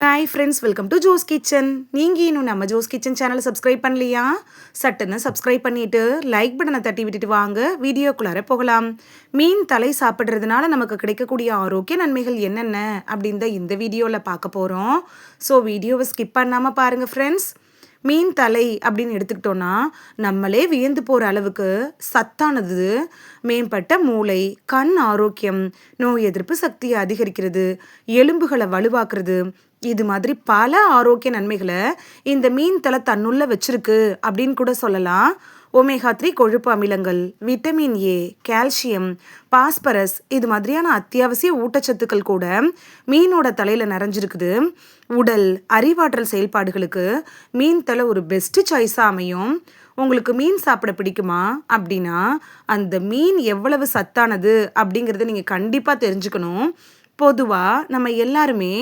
Hi friends welcome to Jo's kitchen நீங்கள் இன்னும் நம்ம ஜோஸ் கிச்சன் சேனலை சப்ஸ்கிரைப் பண்ணலையா? சட்டுன்னு சப்ஸ்கிரைப் பண்ணிவிட்டு லைக் பட்டனை தட்டி விட்டுட்டு வாங்க. வீடியோக்குள்ளார போகலாம். மீன் தலை சாப்பிட்றதுனால நமக்கு கிடைக்கக்கூடிய ஆரோக்கிய நன்மைகள் என்னென்ன? அப்படின்னு தான் இந்த வீடியோவில் பார்க்க போகிறோம் ஸோ வீடியோவை ஸ்கிப் பண்ணாமல் பாருங்கள் ஃப்ரெண்ட்ஸ் மீன் தலை அப்படின்னு எடுத்துக்கிட்டோன்னா நம்மளே வியந்து போகிற அளவுக்கு சத்தானது மேம்பட்ட மூளை கண் ஆரோக்கியம் நோய் எதிர்ப்பு சக்தியை அதிகரிக்கிறது எலும்புகளை வலுவாக்குறது இது மாதிரி பல ஆரோக்கிய நன்மைகளை இந்த மீன் தலை தன்னுள்ள வச்சிருக்கு அப்படின்னு கூட சொல்லலாம். ஒமேகா த்ரீ கொழுப்பு அமிலங்கள் விட்டமின் ஏ கால்சியம் பாஸ்பரஸ் இது மாதிரியான அத்தியாவசிய ஊட்டச்சத்துக்கள் கூட மீனோட தலையில் நிறைஞ்சிருக்குது. உடல் அறிவாற்றல் செயல்பாடுகளுக்கு மீன் தலை ஒரு பெஸ்ட்டு சாய்ஸாக அமையும். உங்களுக்கு மீன் சாப்பிட பிடிக்குமா அப்படின்னா அந்த மீன் எவ்வளவு சத்தானது அப்படிங்கிறத நீங்கள் கண்டிப்பாக தெரிஞ்சுக்கணும். பொதுவாக நம்ம எல்லாருமே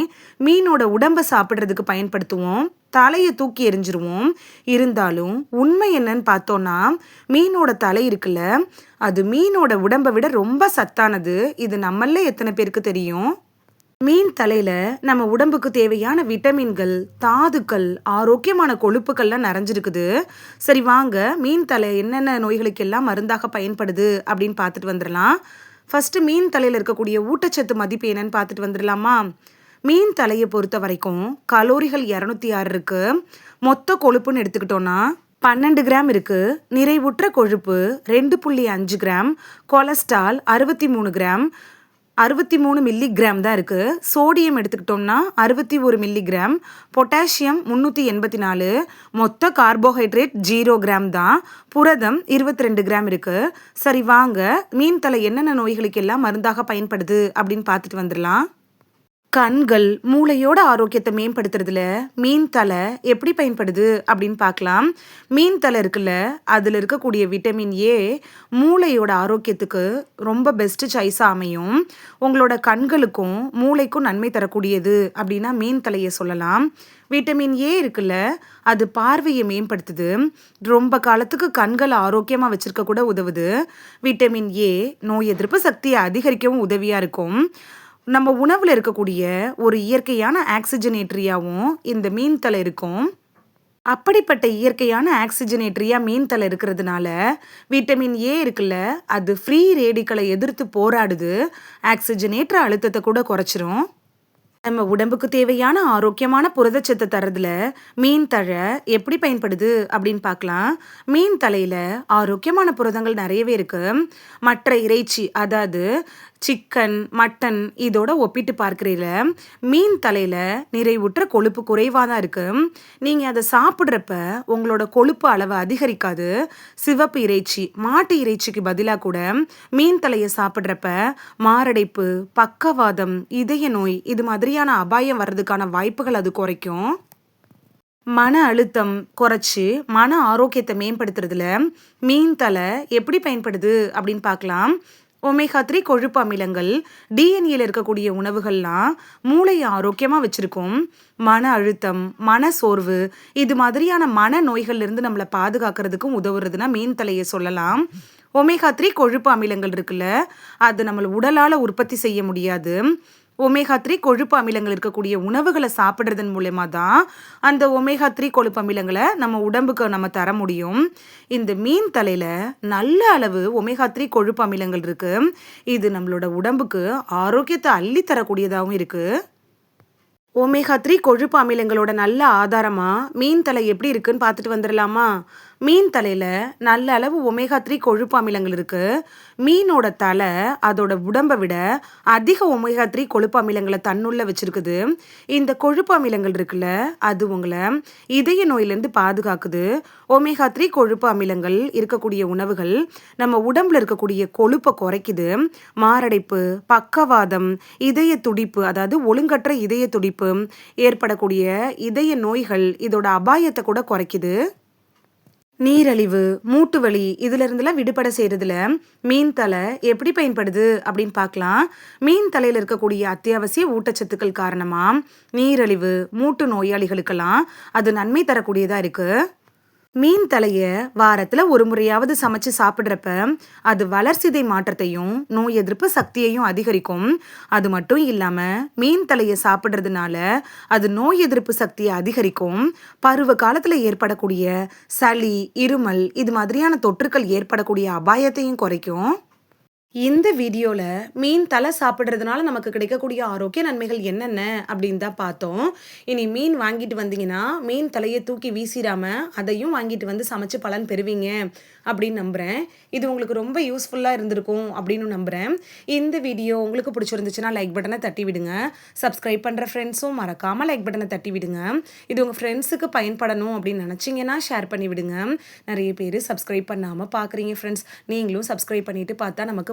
மீனோட உடம்பை சாப்பிட்றதுக்கு பயன்படுத்துவோம். தலையை தூக்கி எரிஞ்சிருவோம் இருந்தாலும் உண்மை என்னன்னு பார்த்தோன்னா மீனோட தலை இருக்குல்ல அது மீனோட உடம்பை விட ரொம்ப சத்தானது. இது நம்மள எத்தனை பேருக்கு தெரியும்? மீன் தலையில் நம்ம உடம்புக்கு தேவையான விட்டமின்கள் தாதுக்கள் ஆரோக்கியமான கொழுப்புகள்லாம் நிறைஞ்சிருக்குது. சரி வாங்க மீன் தலை என்னென்ன நோய்களுக்கெல்லாம் மருந்தாக பயன்படுது அப்படின்னு பார்த்துட்டு வந்துடலாம். ஃபஸ்ட்டு மீன் தலையில் இருக்கக்கூடிய ஊட்டச்சத்து மதிப்பு என்னன்னு பார்த்துட்டு வந்துடலாமா? மீன் தலையை பொறுத்த வரைக்கும் கலோரிகள் இரநூத்தி ஆறு இருக்குது மொத்த கொழுப்புன்னு எடுத்துக்கிட்டோன்னா பன்னெண்டு கிராம் இருக்குது நிறைவுற்ற கொழுப்பு ரெண்டு புள்ளி அஞ்சு கிராம். கொலஸ்ட்ரால் அறுபத்தி மூணு கிராம். அறுபத்தி மூணு மில்லிகிராம் தான் இருக்குது சோடியம் எடுத்துக்கிட்டோம்னா அறுபத்தி ஒரு மில்லிகிராம் பொட்டாசியம் முந்நூற்றி எண்பத்தி நாலு மொத்த கார்போஹைட்ரேட் ஜீரோ கிராம் தான். புரதம் இருபத்தி ரெண்டு கிராம் இருக்குது சரி வாங்க. மீன் தலை என்னென்ன நோய்களுக்கு எல்லாம் மருந்தாக பயன்படுது அப்படின்னு பார்த்துட்டு வந்துடலாம். கண்கள் மூளையோட ஆரோக்கியத்தை மேம்படுத்துறதுல மீன் தலை எப்படி பயன்படுது அப்படின்னு பார்க்கலாம். மீன் தலை இருக்குல்ல அதில் இருக்கக்கூடிய விட்டமின் ஏ மூளையோட ஆரோக்கியத்துக்கு ரொம்ப பெஸ்ட்டு சாய்ஸாக அமையும். உங்களோட கண்களுக்கும் மூளைக்கும் நன்மை தரக்கூடியது அப்படின்னா மீன் தலையை சொல்லலாம். விட்டமின் ஏ இருக்குல்ல அது பார்வையை மேம்படுத்துது. ரொம்ப காலத்துக்கு கண்களை ஆரோக்கியமாக வச்சுருக்க கூட உதவுது. விட்டமின் ஏ நோய் எதிர்ப்பு சக்தியை அதிகரிக்கவும் உதவியாக இருக்கும். நம்ம உணவில் இருக்கக்கூடிய ஒரு இயற்கையான ஆக்சிஜனேட்ரியாவும் இந்த மீன் தலை இருக்கும். அப்படிப்பட்ட இயற்கையான ஆக்சிஜனேட்ரியா மீன் தலை இருக்கிறதுனால விட்டமின் ஏ இருக்குல்ல அது ஃப்ரீ ரேடிக்களை எதிர்த்து போராடுது. ஆக்சிஜனேற்ற அழுத்தத்தை கூட குறைச்சிரும். நம்ம உடம்புக்கு தேவையான ஆரோக்கியமான புரதச்சத்தை தரதுல மீன் தழை எப்படி பயன்படுது அப்படின்னு பார்க்கலாம். மீன் தலையில் ஆரோக்கியமான புரதங்கள் நிறையவே இருக்கு. மற்ற இறைச்சி அதாவது சிக்கன் மட்டன் இதோட ஒப்பிட்டு பார்க்குறீல மீன் தலையில் நிறைவுற்ற கொழுப்பு குறைவாக தான் இருக்குது நீங்கள் அதை சாப்பிட்றப்ப உங்களோட கொழுப்பு அளவு அதிகரிக்காது. சிவப்பு இறைச்சி மாட்டு இறைச்சிக்கு பதிலாக கூட மீன் தலையை சாப்பிட்றப்ப மாரடைப்பு பக்கவாதம் இதய நோய் இது மாதிரியான அபாயம் வர்றதுக்கான வாய்ப்புகள் அது குறைக்கும். மன அழுத்தம் குறைச்சி மன ஆரோக்கியத்தை மேம்படுத்துறதுல மீன் தலை எப்படி பயன்படுது அப்படின்னு பார்க்கலாம். ஒமேகா த்ரீ கொழுப்பு அமிலங்கள் டிஎன்ஏல இருக்கக்கூடிய உணவுகள்லாம் மூளையை ஆரோக்கியமாக வச்சுருக்கும். மன அழுத்தம் மன சோர்வு இது மாதிரியான மன நோய்கள்லேருந்து நம்மளை பாதுகாக்கிறதுக்கும் உதவுறதுன்னா மீன் தலையை சொல்லலாம். ஒமேகா த்ரீ கொழுப்பு அமிலங்கள் இருக்குல்ல அது நம்மளை உடலால் உற்பத்தி செய்ய முடியாது. ஒமேகா த்ரீ கொழுப்பு அமிலங்கள் இருக்கக்கூடிய உணவுகளை சாப்பிட்றதன் மூலயமா தான் அந்த ஒமேகா த்ரீ கொழுப்பு அமிலங்களை நம்ம உடம்புக்கு நம்ம தர முடியும். இந்த மீன் தலையில் நல்ல அளவு ஒமேகா த்ரீ கொழுப்பு அமிலங்கள் இருக்குது இது நம்மளோட உடம்புக்கு ஆரோக்கியத்தை அள்ளி தரக்கூடியதாகவும் இருக்குது ஒமேகா த்ரீ கொழுப்பு அமிலங்களோட நல்ல ஆதாரமாக மீன் தலை எப்படி இருக்குன்னு பார்த்துட்டு வந்துடலாமா? மீன் தலையில் நல்ல அளவு ஒமேகா த்ரீ கொழுப்பு அமிலங்கள் இருக்குது மீனோட தலை அதோட உடம்பை விட அதிக ஒமேகா த்ரீ கொழுப்பு அமிலங்களை தன்னுள்ள வச்சுருக்குது. இந்த கொழுப்பு அமிலங்கள் இருக்குல்ல அது உங்களை இதய நோயிலேருந்து பாதுகாக்குது. ஒமேகா த்ரீ கொழுப்பு அமிலங்கள் இருக்கக்கூடிய உணவுகள் நம்ம உடம்புல இருக்கக்கூடிய கொழுப்பை குறைக்குது. மாரடைப்பு பக்கவாதம் இதய துடிப்பு அதாவது ஒழுங்கற்ற இதய துடிப்பு ஏற்படக்கூடிய இதய நோய்கள் இதோட அபாயத்தை கூட குறைக்குது. நீரழிவு மூட்டு வலி இதுல இருந்தெல்லாம் விடுபட செய்யறதுல மீன் தலை எப்படி பயன்படுது அப்படின்னு பார்க்கலாம். மீன் தலையில் இருக்கக்கூடிய அத்தியாவசிய ஊட்டச்சத்துக்கள் காரணமா நீரழிவு மூட்டு நோயாளிகளுக்கெல்லாம் அது நன்மை தரக்கூடியதா இருக்கு. மீன் தலையை வாரத்தில் ஒரு முறையாவது சமைச்சு சாப்பிட்றப்ப அது வளர்சிதை மாற்றத்தையும் நோய் எதிர்ப்பு சக்தியையும் அதிகரிக்கும். அது மட்டும் இல்லாமல் மீன் தலையை சாப்பிட்றதுனால அது நோய் எதிர்ப்பு சக்தியை அதிகரிக்கும். பருவ காலத்தில் ஏற்படக்கூடிய சளி இருமல் இது மாதிரியான தொற்றுக்கள் ஏற்படக்கூடிய அபாயத்தையும் குறைக்கும். இந்த வீடியோவில் மீன் தலை சாப்பிட்றதுனால நமக்கு கிடைக்கக்கூடிய ஆரோக்கிய நன்மைகள் என்னென்ன அப்படின்னு தான் பார்த்தோம். இனி மீன் வாங்கிட்டு வந்தீங்கன்னா மீன் தலையை தூக்கி வீசிடாமல் அதையும் வாங்கிட்டு வந்து சமைச்சு பலன் பெறுவீங்க அப்படின்னு நம்புகிறேன் இது உங்களுக்கு ரொம்ப யூஸ்ஃபுல்லாக இருந்திருக்கும் அப்படின்னு நம்புகிறேன் இந்த வீடியோ உங்களுக்கு பிடிச்சிருந்துச்சுன்னா லைக் பட்டனை தட்டி விடுங்க. சப்ஸ்கிரைப் பண்ணுற ஃப்ரெண்ட்ஸும் மறக்காமல் லைக் பட்டனை தட்டி விடுங்க. இது உங்கள் ஃப்ரெண்ட்ஸுக்கு பயன்படணும் அப்படின்னு நினச்சிங்கன்னா ஷேர் பண்ணி விடுங்க. நிறைய பேர் சப்ஸ்கிரைப் பண்ணாமல் பார்க்குறீங்க ஃப்ரெண்ட்ஸ் நீங்களும் சப்ஸ்கிரைப் பண்ணிவிட்டு பார்த்தா நமக்கு